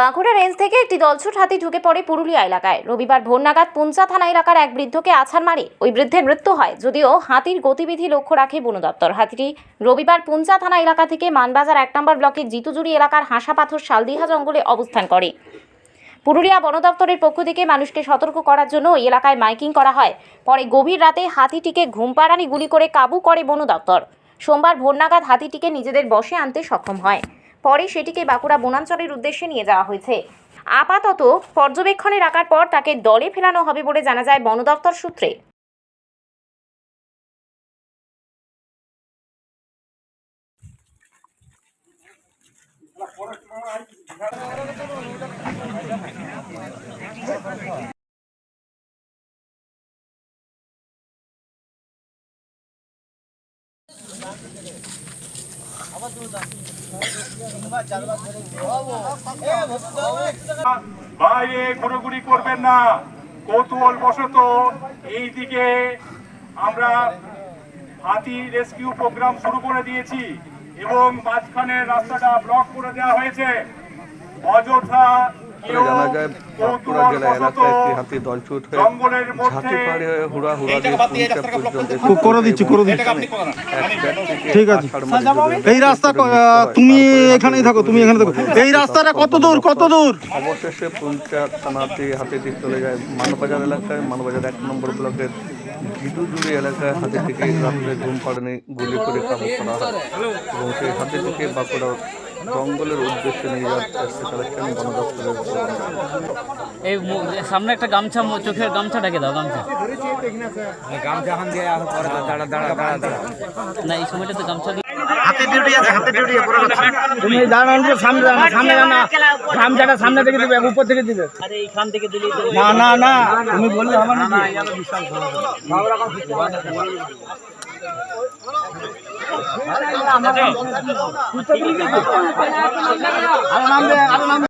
Bankura range থেকে একটি দলছুট হাতি ঢুকে পড়ে পুরুলিয়া এলাকায়। রবিবার ভোর নাগাদ পুঞ্চা থানা এলাকার এক বৃদ্ধকে আছাড় মারে। ওই বৃদ্ধের মৃত্যু হয় যদিও হাতির গতিবিধি লক্ষ্য রাখে বন দপ্তর। হাতিটি রবিবার পুঞ্চা থানা এলাকা থেকে মানবাজার এক নম্বর ব্লকের জিতুজুড়ি এলাকার হাঁসাপাথর শালদিহা জঙ্গলে অবস্থান করে। পুরুলিয়া বন দপ্তরের পক্ষ থেকে মানুষকে সতর্ক করার জন্য ওই এলাকায় মাইকিং করা হয়। পরে গভীর রাতে হাতিটিকে ঘুমপাড়ানি গুলি করে কাবু করে বন দপ্তর। সোমবার ভোর নাগাদ হাতিটিকে নিজেদের বশে আনতে সক্ষম হয়। পরে সেটিকে বাঁকুড়া বনাঞ্চলের উদ্দেশ্যে নিয়ে যাওয়া হয়েছে। আপাতত পর্যবেক্ষণে রাখার পর তাকে দলে ফেরানো হবে বলে জানা যায় বন দপ্তর সূত্রে। বাইরে ঘুরোঘুরি করবেন না। কৌতূহল বশত এই দিকে আমরা হাতি রেস্কিউ প্রোগ্রাম শুরু করে দিয়েছি এবং মাঝখানে রাস্তাটা ব্লক করে দেওয়া হয়েছে। অযথা কেউ বাঁকুড়া জেলা এলাকায় একটি হাতি দলছুট হয়ে জঙ্গলের মধ্যে ঝাঁকি পাড়ি হয়ে হুড়া হুড়া দিয়ে পুলিশে পর্যন্ত এসে করে দিচ্ছি করে দিচ্ছি। ঠিক আছে। এই রাস্তা তুমি এখানেই থাকো তুমি এখানে থাকো। এই রাস্তাটা কত দূর কত দূর? অবশেষে পঞ্চায়েত থানাতে হাতিটি চলে যায় মানবাজার এলাকায়। মানবাজার এক নম্বর ব্লকের ভিদুজুড়ি এলাকায় হাতিটিকে রাত্রে ঘুম পাড়ানি গুলি করে কাবু করা হয়। এবং সেই হাতিটিকে বাঁকুড়া জঙ্গলের উদ্দেশ্যে নিয়ে যাচ্ছে কালেকশন বন দপ্তরের। এই সামনে একটা গামছা চোখের গামছা ঢেকে দাও গামছা না এই সময়টা তো গামছা দিয়ে তুমি দাঁড়ান যে সামনে দাঁড়ান, সামনে না। গামছাটা সামনে থেকে দিবে উপর থেকে দিবে। আরে এইখান থেকে দিলি না না না তুমি বললে আমার নাকি আরও নামবে আরও নামবে।